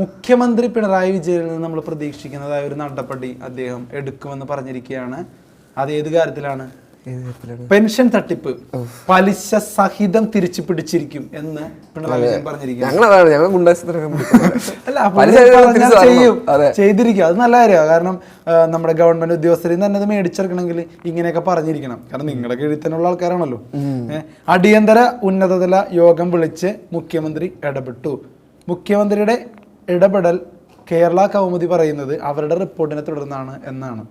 മുഖ്യമന്ത്രി പിണറായി വിജയനിൽ നിന്ന് നമ്മൾ പ്രതീക്ഷിക്കുന്നതായ ഒരു നടപടി അദ്ദേഹം എടുക്കുമെന്ന് പറഞ്ഞിരിക്കുകയാണ്. അത് ഏത് കാര്യത്തിലാണ്? പെൻഷൻ തട്ടിപ്പ്. പലിശ സഹിതം തിരിച്ചു പിടിച്ചിരിക്കും എന്ന് പിണറായി വിജയൻ പറഞ്ഞിരിക്കുകയാണ്. ചെയ്തിരിക്കും. അത് നല്ല കാര്യമാണ് കാരണം നമ്മുടെ ഗവൺമെന്റ് ഉദ്യോഗസ്ഥരിൽ തന്നെ അത് മേടിച്ചെടുക്കണമെങ്കിൽ ഇങ്ങനെയൊക്കെ പറഞ്ഞിരിക്കണം. കാരണം നിങ്ങളുടെ കീഴിൽ തന്നെയുള്ള ആൾക്കാരാണല്ലോ. അടിയന്തര ഉന്നതതല യോഗം വിളിച്ച് മുഖ്യമന്ത്രി ഇടപെട്ടു. മുഖ്യമന്ത്രിയുടെ ഇടപെടൽ കേരള കൗമുദി പറയുന്നത് അവരുടെ റിപ്പോർട്ടിനെ തുടർന്നാണ് എന്നാണ്.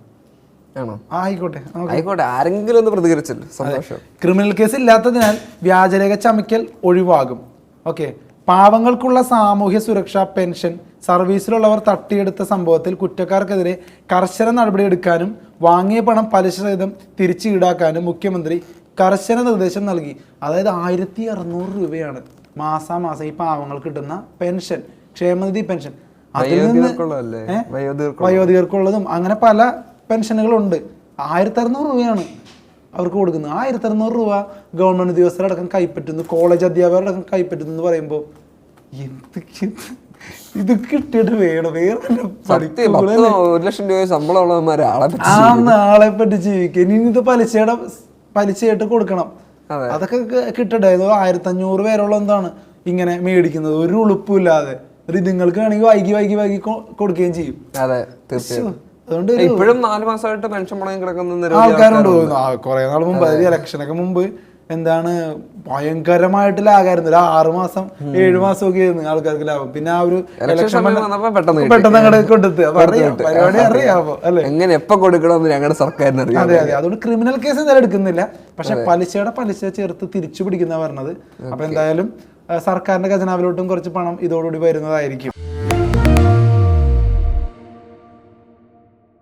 ആണോ? ആയിക്കോട്ടെ ആയിക്കോട്ടെ ആരെങ്കിലും ഒന്ന് പ്രതികരിച്ചല്ലോ സന്തോഷം. ക്രിമിനൽ കേസ് ഇല്ലാത്തതിനാൽ വ്യാജരേഖ ചമയ്ക്കൽ ഒഴിവാകും. ഓക്കെ. പാവങ്ങൾക്കുള്ള സാമൂഹ്യ സുരക്ഷാ പെൻഷൻ സർവീസിലുള്ളവർ തട്ടിയെടുത്ത സംഭവത്തിൽ കുറ്റക്കാർക്കെതിരെ കർശന നടപടിയെടുക്കാനും വാങ്ങിയ പണം പലിശ സഹിതം തിരിച്ച് ഈടാക്കാനും മുഖ്യമന്ത്രി കർശന നിർദ്ദേശം നൽകി. അതായത് ആയിരത്തി അറുന്നൂറ് രൂപയാണ് മാസാമാസം ഈ പാവങ്ങൾ കിട്ടുന്ന പെൻഷൻ. ക്ഷേമനിധി പെൻഷൻ. അതിൽ നിന്ന്? വയോധികർക്കുള്ളതും. അങ്ങനെ പല പെൻഷനുകളുണ്ട്. ആയിരത്തി അറുന്നൂറ് രൂപയാണ് അവർക്ക് കൊടുക്കുന്നത്. ആയിരത്തി അറുന്നൂറ് രൂപ ഗവൺമെന്റ് ഉദ്യോഗസ്ഥരടക്കം കൈപ്പറ്റുന്നു. കോളേജ് അധ്യാപകരടക്കം കൈപ്പറ്റുന്നു എന്ന് പറയുമ്പോൾ എന്തൊക്കെ ഇത് കിട്ടിയിട്ട് വേണം. വേറെ ഒരു ലക്ഷം രൂപ ശമ്പളം ഉള്ളവന്മാരെ ആളെ പറ്റി ആ നാളെ പറ്റി ജീവിക്കുക ഇനി ഇത് പലിശയുടെ പലിശയായിട്ട് കൊടുക്കണം. അതൊക്കെ കിട്ടട്ടെ. ആയിരത്തി അഞ്ഞൂറ് പേരുള്ള എന്താണ് ഇങ്ങനെ മേടിക്കുന്നത്. ഒരു ഉളുപ്പില്ലാതെ ഒരു നിങ്ങൾക്ക് വേണമെങ്കിൽ വൈകി വൈകി വൈകി കൊടുക്കുകയും ചെയ്യും. അതെ തീർച്ചയായും. അതുകൊണ്ട് ഇപ്പോഴും നാല് മാസമായിട്ട് പെൻഷൻ മുടങ്ങി കിടക്കുന്ന ആൾക്കാരുണ്ട് കുറെ നാൾ മുമ്പ് അതായത് ഇലക്ഷനൊക്കെ മുമ്പ് എന്താണ് ഭയങ്കരമായിട്ട് ലാഗായിരുന്നു. ഒരു ആറു മാസം ഏഴു മാസം ഒക്കെ ആയിരുന്നു ആൾക്കാർക്ക് ലാഭം. പിന്നെ ആ ഒരു പെട്ടെന്ന് അങ്ങോട്ട് അറിയാം പരിപാടി അറിയാമോ അല്ലെ? എങ്ങനെ എപ്പോ കൊടുക്കണമെന്ന് ഞങ്ങളുടെ സർക്കാരിന് അറിയാം. അതെ അതെ. അതുകൊണ്ട് ക്രിമിനൽ കേസ് എന്തായാലും എടുക്കുന്നില്ല. പക്ഷെ പലിശയുടെ പലിശ ചേർത്ത് തിരിച്ചു പിടിക്കുന്ന പറഞ്ഞത്. അപ്പൊ എന്തായാലും ആ, സർക്കാരിന്റെ ഖജനാവിലോട്ടും കുറച്ച് പണം ഇതോടുകൂടി വരുന്നതായിരിക്കും.